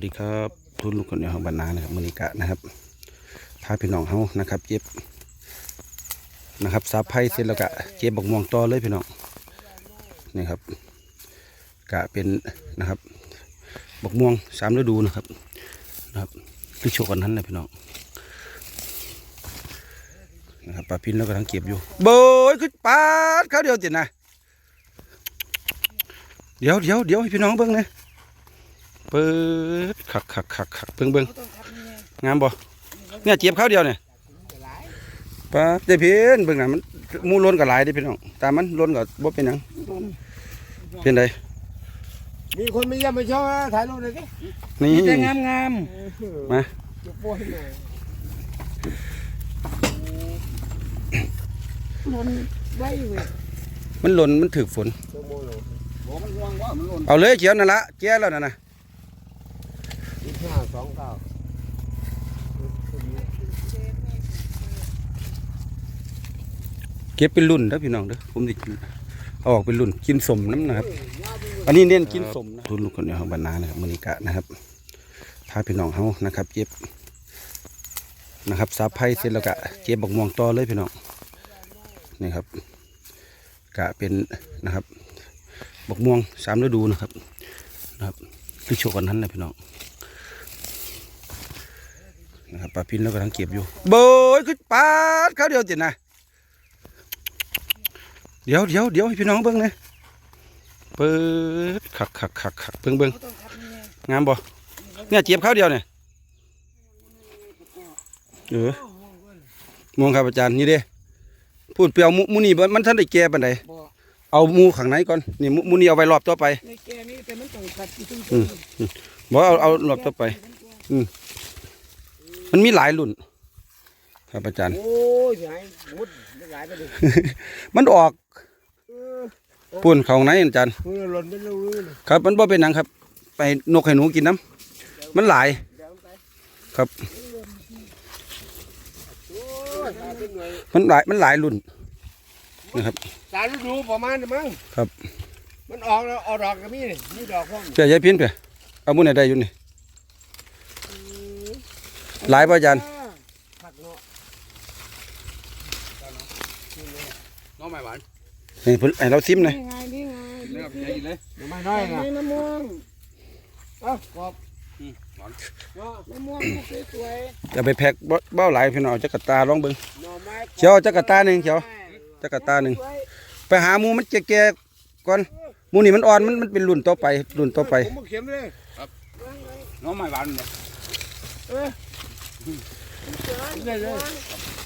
วัสดีครับทุนลูกคนเดียวของบรรณานะครับมอนิกะนะครับพาพี่น้องเฮานะครับเจ็บนะครับสาไพ่เสร็จแล้วก็เจ็บบกม่วงต่อเลยพี่น้องนี่ครับกะเป็นนะครับบกม่วงสามฤดูนะครับนะครับที่โชว์กันนั้นเลยพี่น้องนะครับปลาพินแล้วก็ทั้งเก็บอยู่โบยขึ้นปาดข้าเดียวติดนะเดี๋ยวเดี๋ยวเดี๋ยวให้พี่น้องเบิ่งหนะ เปิดขักขักขักขักเบิ่งเบิ่งงามบ่เนี่ยเจ็บข้าวเดียวเนี่ยปลาเจเพียนเบิ่งน่ะมันหมูล้นกับหลายเด้พี่น้องตามมันล้นกับบ่เป็นหยังเป็นไดมีคนมาเยี่ยมมาชมนะถ่ายรูปเลยสินี่แต่งามงามมาจุดโป้ให้หน่อยๆมันไว้เว้ยมันหล่นมันถึกฝนชั่วโมงหนึ่งบอกมันห่วงว่ามันหล่นเอาเลยเขียวนั่นละแก้แล้วนั่นน่ะยี่ สิบห้าสองเก้าเก็บเป็นรุ่นเด้อพี่น้องเด้อผมสิเอาออกเป็นรุ่นกินสมน้ำนะครับ อันนี้เน้นกินสมนะทุนลูกคนเดียวของบรรณานะครับมอนิกะนะครับพาพี่น้องเฮานะครับเจ็บนะครับสาไพ่เสร็จแล้วก็เจ็บบักม่วงต่อเลยพี่น้องนี่ครับ กะเป็นนะครับบักม่วงสามฤดูนะครับ นะครับที่โชว์กันนั้นเลยพี่น้อง นะครับปลาพินแล้วก็ทั้งเก็บอยู่โบยขึ้นปาดข้าวเดียวติดนะเดี๋ยวเดี๋ยวเดี๋ยวให้พี่น้องเบิ่งหนะเปิดขักขักขักขักเบิ่งเบิ่งต้องทำยังไงงามบ่เนี่ยเจ็บข้าวเดียวเนี่ยเออมองครับอาจารย์นี่เด้พูดเปรียวหมูหมูนี่บ่มันท่านได้แก่ปานใดบ่เอาหมูข้างในก่อนนี่หมูหมูนี่เอาไว้รอบต่อไปในแกนี่แต่มันต้องตัดที่ตุ้งอืมบ่เอาเอารอบต่อไปมั นมีหลายรุ่น ครับอาจารย์ โอ้ยใหญ่มุดไม่หลายไปดิมันออกเออปุ่นเข้าข้างในอาจารย์มือหล่นเป็นรูๆเลยครับ มันบ่เป็นหยังครับ ไปนกให้หนูกินน้ำมันหลายเดี๋ยวมันไปครับโอ้ยถ่ายเป็นหน่วยมันหลายมันหลายรุ่นนะครับสารฤดูประมาณนี้มั้งครับ มันออกแล้วออกดอกก็มีนี่มีดอกพร้อมเพื่อยายพินเพื่อเอาหมูไหนได้อยู่นี่ หลายป่ะอาจารย์ผักเนาะน้องใหม่หวานให้เพิ่นให้เราซิมหน่อยนี่ไงนี่ไงเลือกใหญ่เลยไม่น้น้อยนะำม่วงเอ้ากรอบหวานเนาะมะม่วงสวยจะไปแพ็คบ่เบ้าหลายพี่น้องเอาจักรตาลองเบิ่งหน่อไม้เขียวเอาจักรตาหนึ่งเขียวจักรตาหนึ่งสวยไปหาหมูมันแก่ๆก่อนหมูนี่มันอ่อนมันมันเป็นรุ่นต่อไปรุ่นต่อไปผมมาเข็มเลยน้องใหม่หวานเลย ได้เลย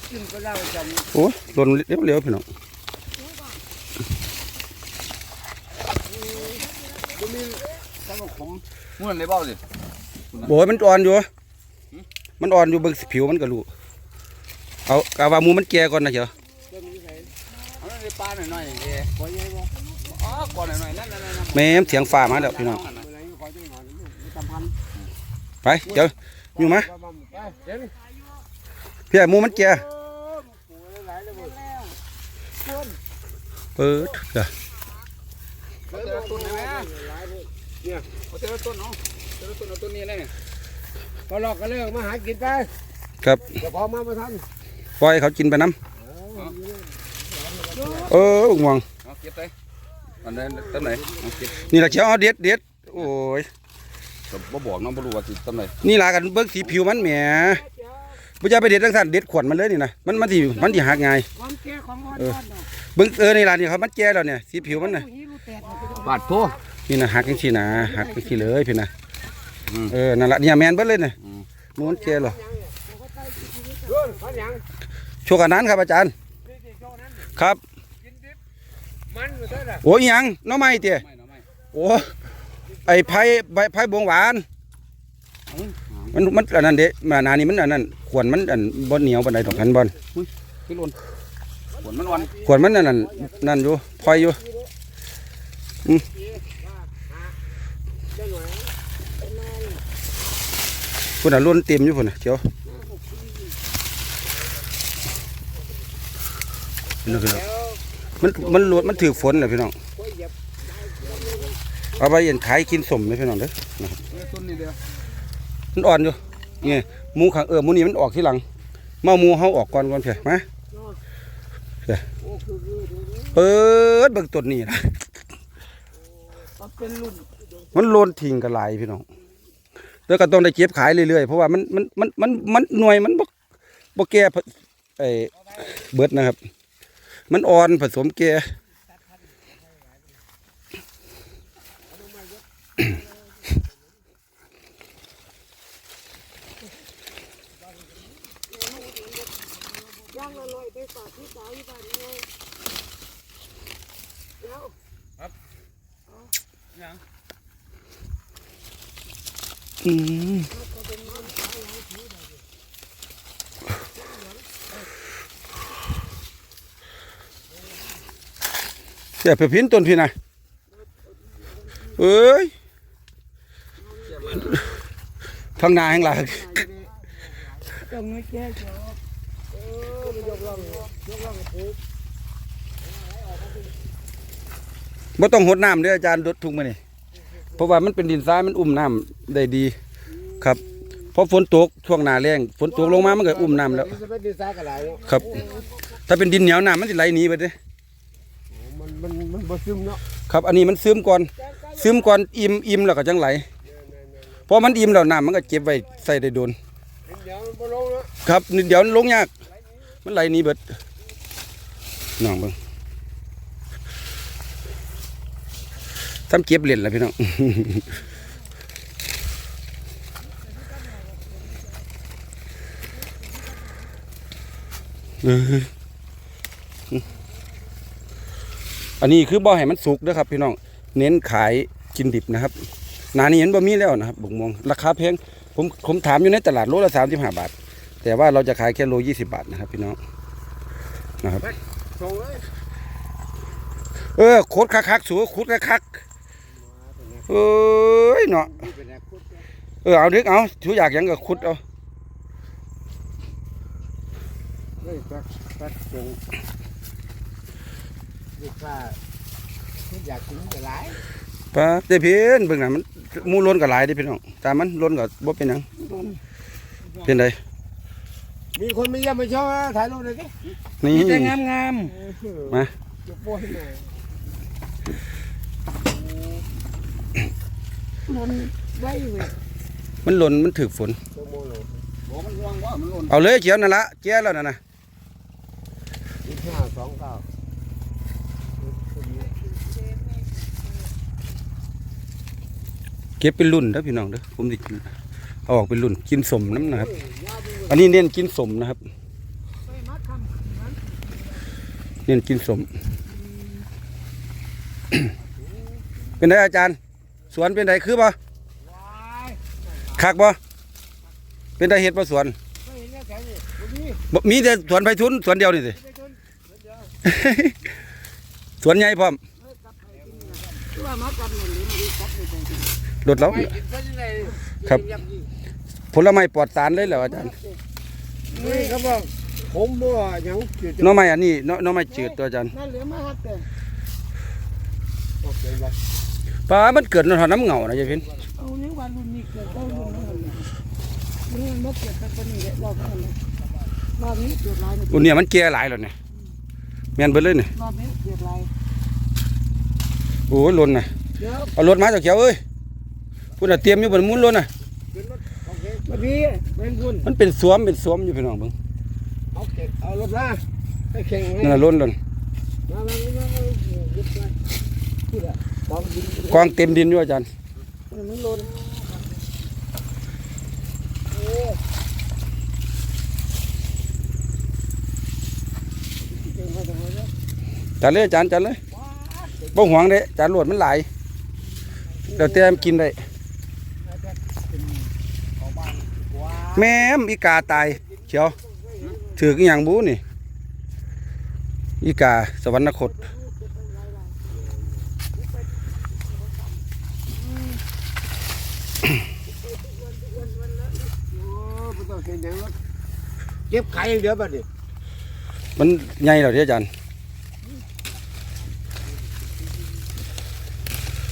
กินก็ได้จำโอ้ยหล่นเร็วๆพี่น้องก็มีถ้ามันขมม้วนเลยเบ้าสิโอ้ยมันอ่อนอยู่ มันอ่อนอยู่เบิ่งผิวมันก็รู้เอากะว่าหมูมันแก่ก่อนนะเขียวต้นนี้ใส่เอาในปลาหน่อยๆนี่ขอใหญ่บ่อ๋อก่อนหน่อยๆนั่นนั่นนั่นแม่มเสียงฟ้ามาแล้วพี่น้องเมื่อไหร่ขอจังหน่อยลูกมีตำพันไปเดี๋ยวอยู่มาไป เดี๋ยวนี้พี่หมูมันแก่โอ้โหหลายเลยบ่เปิดเด้อเอาแต่ละต้นไหนไหมหลายเลยเอาแต่ละต้นเนาะแต่ละต้นเอาต้นนี้เลยเนี่ยพอหลอกก็เลิกมาหากินไปครับเดี๋ยวพอมามาทันปล่อยให้เขากินไปน้ำเออห่วงเอาเก็บไปอันไหนต้นไหนเอาเก็บนี่ละเขียวเอาเด็ดเด็ดโอ้ย ก็บ่บอกน้องบ่รู้ว่าสิต้นไหนนี่ล่ะกันเบิ่งสีผิวมันแหมบ่จะไปเด็ดจังซั่นเด็ดขวดมันเลยนี่นะมันมันสิมันสิหักง่ายความแก่ของอ่อนเออๆเนาะเบิ่งเออนี่ล่ะนี่ครับมันแก่แล้วเนี่ยสีผิวมันน่ะฮีรูแตกมันก็บาดโพนี่นะหักจังซี่นะหักจังซี่เลยพี่นะเออนั่นล่ะเนี่ยแม่นเบิดเลยน่ะหมูมันแก่แล้วเรื่องพันยังโชว์กันนั้นครับอาจารย์นี่ที่โชว์นั้นครับกินดิบมันก็ได้ละโอ้ยอิหยังหน้อไม้เตี้ยไม่เนาะไม่โอ้ ไอ้ไผ่ใบไผ่บวงหวานมันมันอันนั้นเด้มานานี่มันอันนั้นขวนมันอันบ่เหนียวปานใดดอกหันบอลคือหล่นฝนมันวันขวนมันอันนั้นนั่นอยู่พลอยอยู่เจ้าหน่อยพุ่นน่ะล้นเต็มอยู่พุ่นน่ะเจียวพี่น้องพี่น้องแล้วมันมันหลวดมันถือฝนน่ะพี่น้องก็ เหยียบเอาไปเย็นขายกินสมเลยพี่น้องเด้อต้นนี้เดียวมันอ่อนอยู่นี่หมูข้างเออหมูนี่มันออกทีหลังมาเอาหมูเฮาออกก่อนก่อนเถอะมาเถอะโอ้คือคือดูดูเปิดเบิ่งต้นนี่นะมันเป็นรุ่นมันโลนทิ้งกันหลายพี่น้องแล้วก็ต้องได้เก็บขายเรื่อยๆเพราะว่ามันมันมันมันมันหน่วยมันบ่บ่แก่ผไอ้เบิดนะครับ มันอ่อนผสมแก่ ย่างอร่อยไปฝากพี่สาวที่บ้านไงแล้ว อืม เสียไปพินต้นพี่นะเอ้ยทางนาแห่งหลายต้องไม่แก้จอเออยกล่องยกล่องปลูกบ่ต้องหดน้ำเด้ออาจารย์ดดทุกมื้อนี่ เพราะว่ามันเป็นดินทรายมันอุ้มน้ำได้ดีครับเพราะฝนตกช่วงหน้าแล้งฝนตกลงมามันก็อุ้มน้ำแล้วจะไม่ดีไซน์กันหลายเนาะครับ ถ้าเป็นดินเหนียวน้ำมันสิไหลหนีไปเด้มันมันมันบ่ซึมเนาะครับ อันนี้มันซึมก่อนซึมก่อนอิ่มอิ่มแล้วก็จังไหลพอมันอิ่มแล้วน้ำมันก็เก็บไว้ใส่ได้โดนเดี๋ยวมันบ่ลงเนาะครับนิดเดี๋ยวมันลงยาก มันไหลหนีเบิดน้องเบิ่ง ซ้ำเก็บเล่นแล้วพี่น้องเอออันนี้คือบ่ให้มันสุกนะครับ พี่น้อง เน้นขายกินดิบนะครับหนานี้เห็นบ่มีแล้วนะครับบุกมวงราคาแพงผมผมถามอยู่ในตลาดโลละสามสิบห้าบาท แต่ว่าเราจะขายแค่โลยี่สิบาทนะครับ พี่น้องนะครับส่งเลยเออโคตรคักๆสูขุดคักๆ เอ้ยเนาะเอเอเอาดึกเอาถืออยากยังก็ขุดเอาเฮ้ยตักตักส่งลูกค้าที่อยากกินก็หลายปะเจพีนเบิ่งน่ะมันมูล้นก็หลายเด้พี่น้องตามมันล้นก็บ่เป็นหยังเป็นไดมีคนมาเยี่ยมมาชอบถ่ายรูปเลยสินี่แต่งามงามมา จะโป้ยหน่อ ยมันได้เว้ยมันล้นมันถึกฝนตัวโมโลบอกมันห่วงว่ามันหล่นเอาเลยเขียวนั่นละแก่แล้วนั่นน่ะยี่ห้าสองเก้าเก็บเป็นรุ่นเด้อพี่น้องเด้อผมสิเอาออกเป็นรุ่นกินสมน้ำนะครับ อันนี้เน้นกินสมนะครับ เน้นกินสม เป็นไงอาจารย์ สวนเป็นไงคือบ่คักบ่เป็นไงเห็ดบ่สวนไม่เห็นแค่แค่นี้วันนี้บ่มีแต่สวนไผทุนสวนเดียวนี่สิไปจนสวนใหญ่พร้อมว่ามากับเงินหรือไม่กับเลยจริงรถเราไม่กินซะยังไงครับ ผลไม้ปลอดสารเลยแหล้วอาจารย์นี่เขาบอกผมบ่ยังจืดหน้อไม้อันนี้หน้อหน้อไม้จืดตัวอาจารย์ นั่นเหลือมาฮัดแต่โอเคละปลามันเกิดในน้ำเหงานะยายพินเอานี้วันรุ่นนี้เกิดได้รุ่นนั้นเลยมันมันเกิดสักคนนี้แหละรอบนั้นเลยรอบนี้เกิดลายอุ่นเนี่ยมันแก่หลายแล้วเนี่ยแม่นเบิดเลยเนี่ยรอบนี้เกิดลายโอ้ยล้นน่ะเดี๋ยวเอารถมาเจ้าเขียวเอ้ยพุ่นน่ะเตรียมอยู่บนมุ้นล้นน่ะขึ้นรถโอเคมาพี่เป็นคุณมันเป็นสวมเป็นสวมอยู่พี่น้องเบิ่งเอาเก็บเอารถมาให้แข่งไหมนั่นน่ะล้นล้นมามามามายึดมาพูดอะก องดินกองเต็มดินอยู่อาจารย์มันหล่นโอ้จัดเลยอาจารย์จัดเลยบ่หวงเด้จารย์รวดมันหลายเดี๋ยวเตรียมกินได้แม่มอีกาตายเขียวถือกอย่างบูนี่อีกาสวรรคต โอ้ ไม่ต้องเห็นอย่างนั้นเก็บไข่อย่างเดียวบัดนี้มันใหญ่แล้วเด้อาจารย์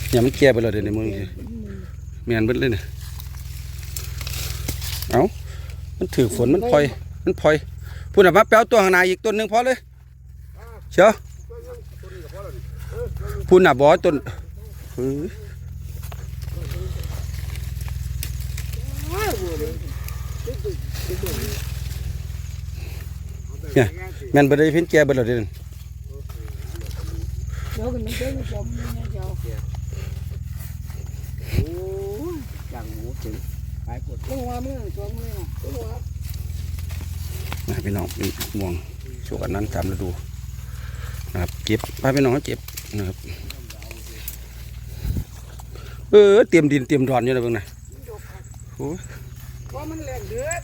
เนี่ยมันแก่ไปแล้วเดี๋ยวนี้มึงสิแม่นเบิดเลยเนี่ยเอ้ามันถือฝนมันพลอย มันพลอยพูดน่ะมาแปลวตัวข้างในอีกต้นหนึงพอเลยเชียวพูดน่ะบ่ต้นเฮ้ยเนี่ย แม่นบ่ได้เพิ่นแก่เบิดแล้วเด้อเดี๋ยวกันมันเด้งจมนี่นะเจ้าโอ้ยจังหมูถึงหายปวดต้องว่ามือสองมือนะต้องว่านะพี่น้องเป็นม่วงช่วงอันนั้นตามฤดูนะครับเก็บพาพี่น้องเขาเก็บนะครับเออเตรียมดินเตรียมดอนอยู่นะเบิ่งนะโอ้ยว่ามันแรงเดือด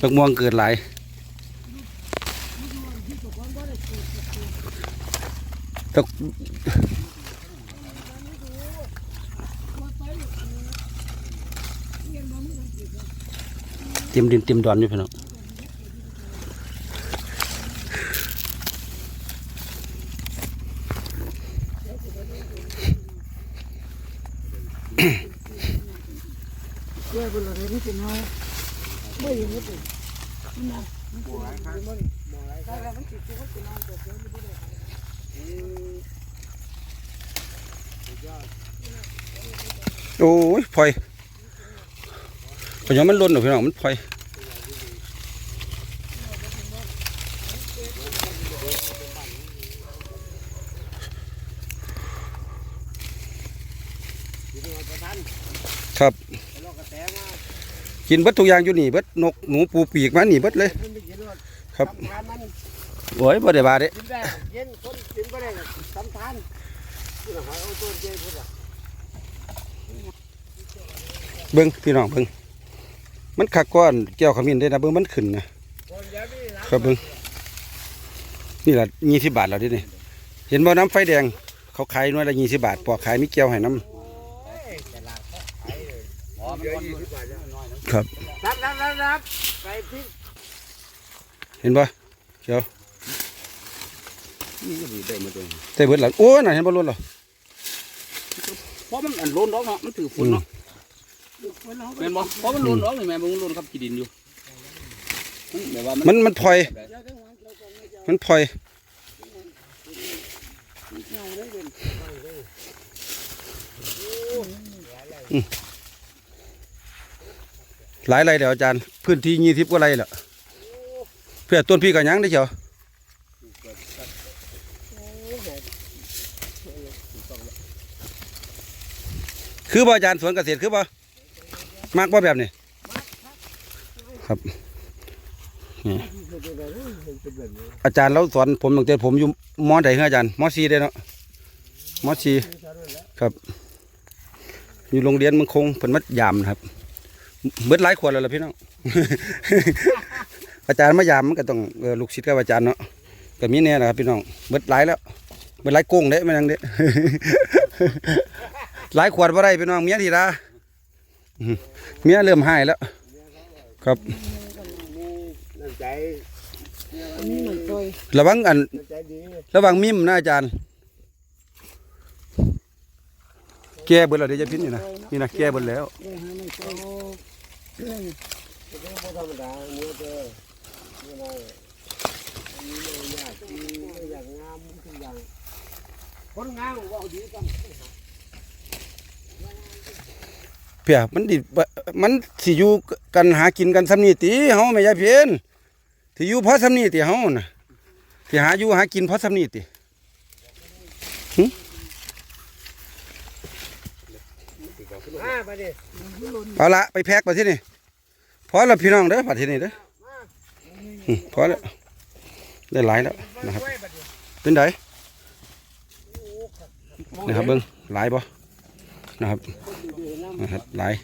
ดอกม่วงเกิดหลาย ดอกเตรียมดินเตรียมดอนอยู่พี่น้อง แก่เป็นอะไรนี่เป็นเฮาไม่ยังไม่เป็นนี่นะมันเป็นอะไรมันใช่แล้วมันติดตัวมันเป็นอะไรตัวเดียวไม่ได้ โอ้ยพลอยพอยมันล้นหรอพี่น้องมันพลอยครับกินเบิดทุกอย่างอยู่นี่เบิดนกหนูปูปีกมานี่เบิดเลย ครับโอ้ยบ่ได้บาเด้กินได้เย็นคนกินก็ได้สำทานที่ เราเอาต้นเจพุทธเบิ่งพี่น้องเบิ่งมันคักก้อนแก้วขมิ้นได้นะเบิ่งมันขึ้นนะครับเบิ่งนี่ล่ะ20บาทแล้วเดินี่เห็นบ่น้ำไฟแดง เขาขายหน่วยละ20บาทปอกขายมีแก้วให้น้ำอ๋อมันร้อนอยู่ครับรับรับรับรับไปพริกเห็นบ่นี่ก็ดีได้หมาเลยแต่เบิดหลังโอ้ยน่ะเห็นบ่ล้นหรอ เพราะมันอันโลนดอกเนาะมันถือฝนเนาะแม่นบ่เพราะมันโลนดอกนี่แม่นบ่มันโลนครับกี่ดินอยู่มันแบบว่ามันมันมันพลอย มันพลอยอืมหลายไรเดี๋ยวอาจารย์ พื้นที่ยี่สิบกว่าไรแล้วเพื่อต้นพี่กับยังได้เชียว คือบ่อาจารย์สวนเกษตรคือบ่มากบ่แบบนี้ครับนี่อาจารย์เราสอนผมตั้งแต่ผมอยู่มอใดเหรออาจารย์มอซีได้เนาะมอซีครับ อยู่โรงเรียนมังคงเพิ่นมัดยามนะครับเบิดหลายขวดแล้วล่ะพี่น้อง อาจารย์มายามมันก็ต้องลูกศิษย์กับอาจารย์เนาะก็มีแน่นะครับพี่น้องเบิดหลายแล้วเบิดหลายโกงเด้ไม่นังเด้ หลายขวดบ่ได้พี่น้องเมียทีละเมียเริ่มหายแล้ว ครับ ระวังอัน ระวังมิมนะอาจารย์ แก้เบิดแล้วเดี๋ยวจะพิษนี่นะนี่นะแก้เบิดแล้วเดี๋ยวหาไม่ตัวเรื่องไม่ธรรมดาเนื้อเด้อนี่นะอันนี้ไม่ยากกินไม่อยากงามทุกอย่างคนงานว่าดีกัน เพียมันดิบมันสิอยู่กันหากินกันสำนีติเฮาไม่ยายเพียนที่อยู่เพราะสำนีติเฮาน่ะที่หาอยู่หากินเพราะสำนีติหึอ่าไปดิเอาละไปแพ็กไปที่นี่พอแล้วพี่น้องเด้อปัดที่นี่เด้อหึพอแล้วได้หลายแล้วนะครับเป็นไดนะครับเบิ้งหลายบ่นะครับ นะครับหลาย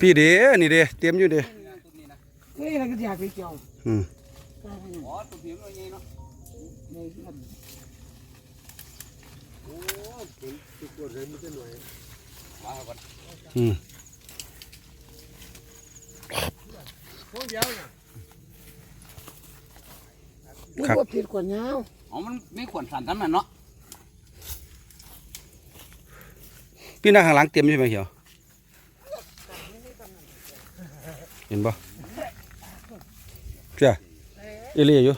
พี่เด้นี่เด้เตรียมอยู่เด้เฮ้ยเราก็อยากไปเกี่ยวอืมอ๋อตัวผิวมันนี่เนาะอืมนี่ครับก็ผิดกว่าเงาอ๋อมันไม่ควรสั่นทั้งนั้นเนาะ พี่นาข้างหลังเตรียมใช่ไหมเหี่ยวเห็นบ่เจ้าเอเลียอยู่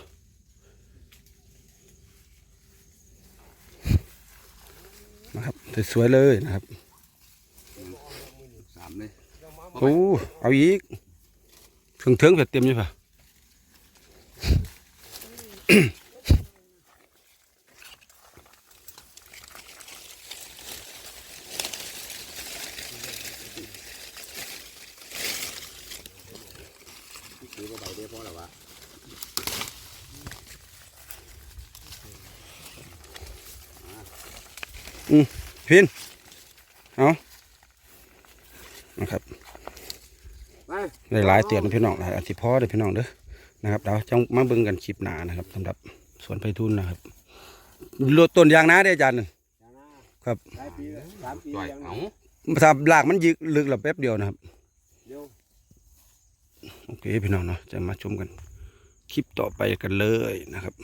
นะครับสวยๆเลยนะครับสามเลยโอ้เอาอีกถึงเถิงๆเผ็ดเต็มใช่ปะ ถือว่าใบได้พอแล้ววะ พินเอานะครับไปได้หลายเตียนพี่น้องหลายอาทิพอเด้อพี่น้องเด้อนะครับเดี๋ยวจังมาเบิ่งกันคลิปหน้านะครับสำหรับสวนไผ่ทุนนะครับรถต้นยางนาได้ออาจารย์นั่นครับหลายปีแล้วสามปีจ่อยยังเอาถ้าลากมันยึกลึกละแป๊บเดียวนะครับเดี๋ยวโอเคพี่น้องเนาะจะมาชมกัน คลิปต่อไปกันเลยนะครับ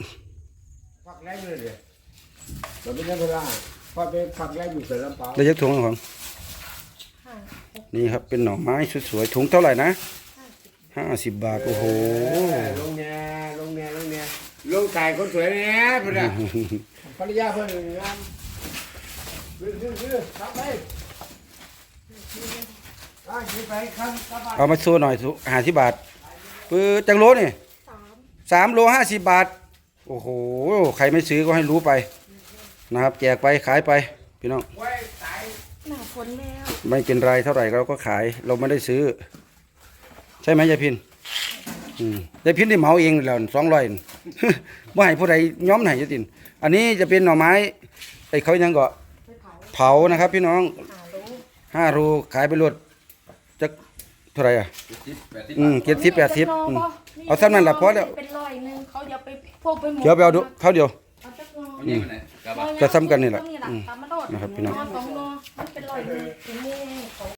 พักแรกเลยเดี๋ยวเราไม่ได้เวลา พอไปพักแรกอยู่เสร็จแล้วเปล่าได้ยักถุงของนี่ครับเป็นหน่อไม้สวยๆถุงเท่าไหร่นะห้าสิบบาทโอ้โหลงแน่ลงแน่ลงแน่ลงไก่คนสวยแน่เพื่อนอะภรรยาเพื่อนงามซื้อซื้อซื้อครับไปอะซื้อไปครับกลับบ้านเอามาโซ่หน่อยห้าสิบบาทเปิดจังโลนี่สามโลห้าสิบบาท โอ้โห ใครไม่ซื้อก็ให้รู้ไป นะครับ แจกไปขายไปพี่น้องไว้ตายหน้าฝนแล้วไม่เป็นไรเท่าไหร่เราก็ขาย เราไม่ได้ซื้อ ใช่ไหมยายพินอืมยายพินได้เหมาเองแล้วสองร้อยว่าให้ผู้ใดย้อมไหนยายพินอันนี้จะเป็นหน่อไม้ไอ้เขายังก็ไปเผาเผานะครับ พี่น้องหารู้ห้ารูขายไปรวดจะเท่าไหร่อะสิบแปดสิบอืมเจ็ดสิบแปดสิบอืมเอาซ้ำนั่นล่ะพอแล้วเป็นร้อยหนึงเขาจะไปพวกไปหมดเดี๋ยวไปเอาดูเท่าเดียวเอาจักห น่อเอาเนี่ยไปไหนกลับบ้านก็ซ้ำกันนี่แหละตรงอืมตามมาโดดนะครับพี่น้อง สองหนอมันเป็นร้อยหนึงเป็นหมู่